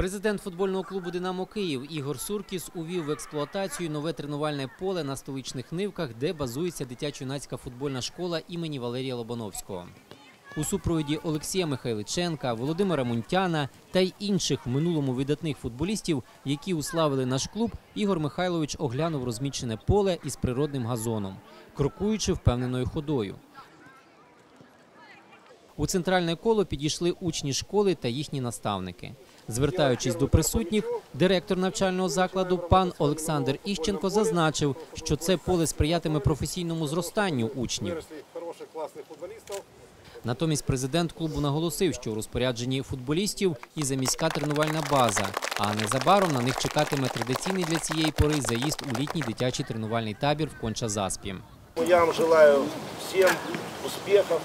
Президент футбольного клубу Динамо Київ Ігор Суркіс увів в експлуатацію нове тренувальне поле на столичних нивках, де базується дитячо-юнацька футбольна школа імені Валерія Лобановського. У супроводі Олексія Михайличенка, Володимира Мунтяна та й інших в минулому видатних футболістів, які уславили наш клуб, Ігор Михайлович оглянув розмічене поле із природним газоном, крокуючи впевненою ходою. У центральне коло підійшли учні школи та їхні наставники. Звертаючись до присутніх, директор навчального закладу пан Олександр Іщенко зазначив, що це поле сприятиме професійному зростанню учнів. Натомість президент клубу наголосив, що у розпорядженні футболістів і заміська тренувальна база, а незабаром на них чекатиме традиційний для цієї пори заїзд у літній дитячий тренувальний табір в Конча-Заспі. Я вам желаю всем успехов,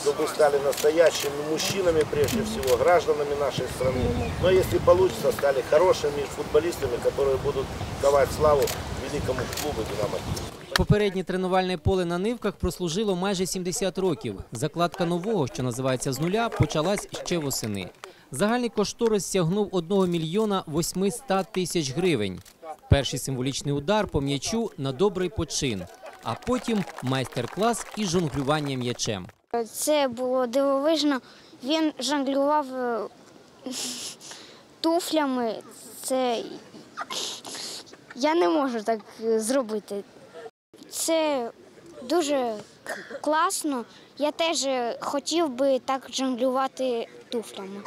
чтобы вы стали настоящими мужчинами, прежде всего, гражданами нашей страны. Но если получится, стали хорошими футболистами, которые будут давать славу великому клубу «Динамо». Киев». Попереднє тренувальне поле на нивках прослужило майже 70 років. Закладка нового, що називається з нуля, почалась ще восени. Загальний кошторис сягнув 1 мільйона 800 тисяч гривень. Перший символічний удар по м'ячу на добрий почин, а потім майстер-клас із жонглювання м'ячем. Це було дивовижно. Він жонглював е, туфлями. Це я не можу так е, зробити. Це дуже класно. Я теж е, хотів би так жонглювати туфлями.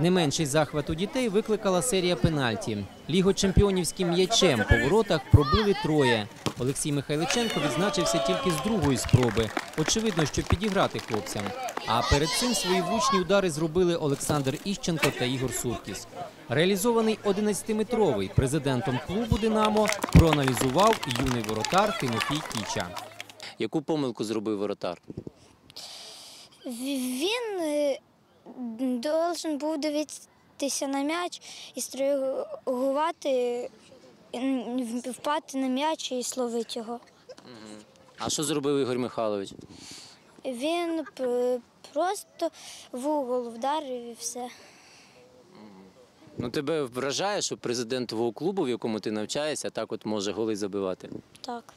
Не менший захват у дітей викликала серія пенальті. Лігочемпіонівським м'ячем по воротах пробили троє. Олексій Михайличенко відзначився тільки з другої спроби. Очевидно, щоб підіграти хлопцям. А перед цим свої влучні удари зробили Олександр Іщенко та Ігор Суркіс. Реалізований 11-метровий президентом клубу Динамо проаналізував юний воротар Тимофій Кіча. Яку помилку зробив воротар? Він е, должен був дивитися на м'яч і стригувати, впати на м'яч і словити його. А що зробив Ігор Михайлович? Він просто в угол вдарив і все. Ну тебе вражає, що президент твого клубу, в якому ти навчаєшся, так от може голи забивати. Так.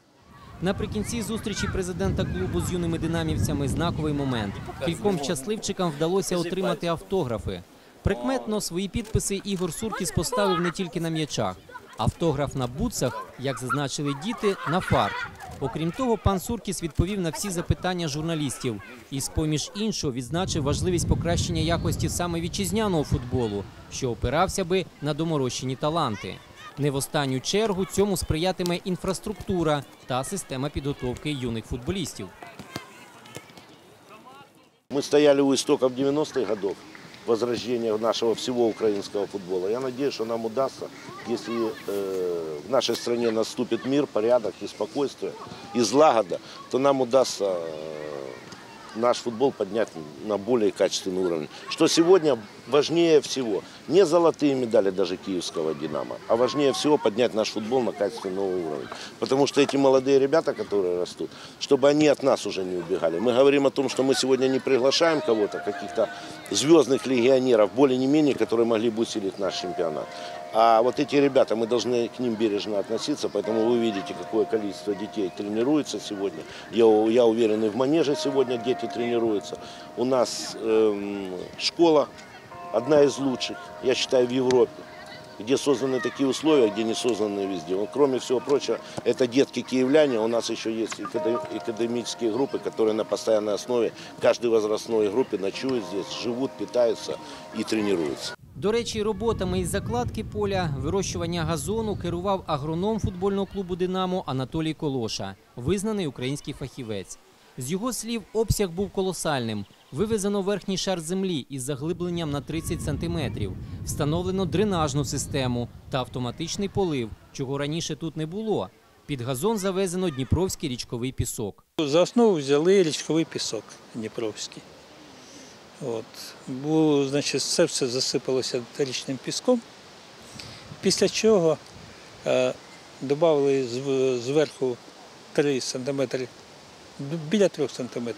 Наприкінці зустрічі президента клубу з юними динамівцями знаковий момент. Кільком щасливчикам вдалося отримати автографи. Прикметно свої підписи Ігор Суркіс поставив не тільки на м'ячах. Автограф на бутсах, як зазначили діти, на фарт. Окрім того, пан Суркіс відповів на всі запитання журналістів і, з-поміж іншого, відзначив важливість покращення якості саме вітчизняного футболу, що опирався би на доморощені таланти. Не в останню чергу цьому сприятиме інфраструктура та система підготовки юних футболістів. Мы стояли у истоков 90-х годов возрождения нашего всего украинского футбола. Я надеюсь, что нам удастся, если э, в нашей стране наступит мир, порядок и спокойствие, и злагода, то нам удастся э, наш футбол поднять на более качественный уровень. Что сегодня важнее всего, не золотые медали даже киевского «Динамо», а важнее всего поднять наш футбол на качественный уровень. Потому что эти молодые ребята, которые растут, чтобы они от нас уже не убегали. Мы говорим о том, что мы сегодня не приглашаем кого-то, каких-то звездных легионеров, более не менее, которые могли бы усилить наш чемпионат. А вот эти ребята, мы должны к ним бережно относиться, поэтому вы видите, какое количество детей тренируется сегодня. Я, я уверен, и в манеже сегодня дети тренируются. У нас эм, школа одна из лучших, я считаю, в Европе где созданы такие условия, где не созданы везде. Вот, кроме всего прочего, это детки киевляне, у нас еще есть академ- академические группы, которые на постоянной основе, каждой возрастной группе ночуют здесь, живут, питаются и тренируются. До речі, роботами із закладки поля, вирощування газону керував агроном футбольного клубу Динамо Анатолій Колоша, визнаний український фахівець. З його слів, обсяг був колосальним. Вивезено верхній шар землі із заглибленням на 30 сантиметрів, встановлено дренажну систему та автоматичний полив, чого раніше тут не було. Під газон завезено дніпровський річковий пісок. За основу взяли річковий пісок Дніпровський. От. Бо, значить, це все засипалося річним піском. Після чого е, додали зверху 3 см, біля 3 см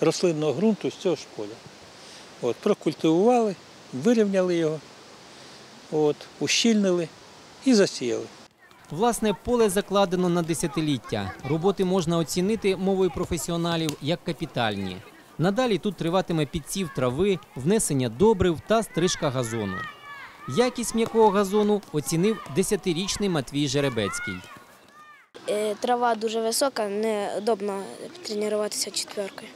рослинного ґрунту з цього ж поля. От, прокультивували вирівняли його, от, ущільнили і засіяли. Власне, поле закладено на десятиліття. Роботи можна оцінити мовою професіоналів як капітальні. Надалі тут триватиме підсів трави, внесення добрив та стрижка газону. Якість м'якого газону оцінив 10-річний Матвій Жеребецький. Е, Трава дуже висока, неудобно тренуватися четверкою.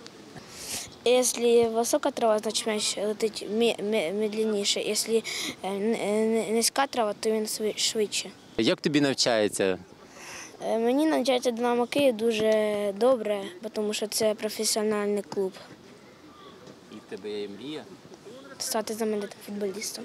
Якщо висока трава, значить м'яч летить медленніше. Якщо е, е, низька трава, то він швидше. Як тобі навчається? Е, Мені навчається Динамо Київ дуже добре, тому що це професіональний клуб. І в тебе є мрія? Стати знаменитим футболістом.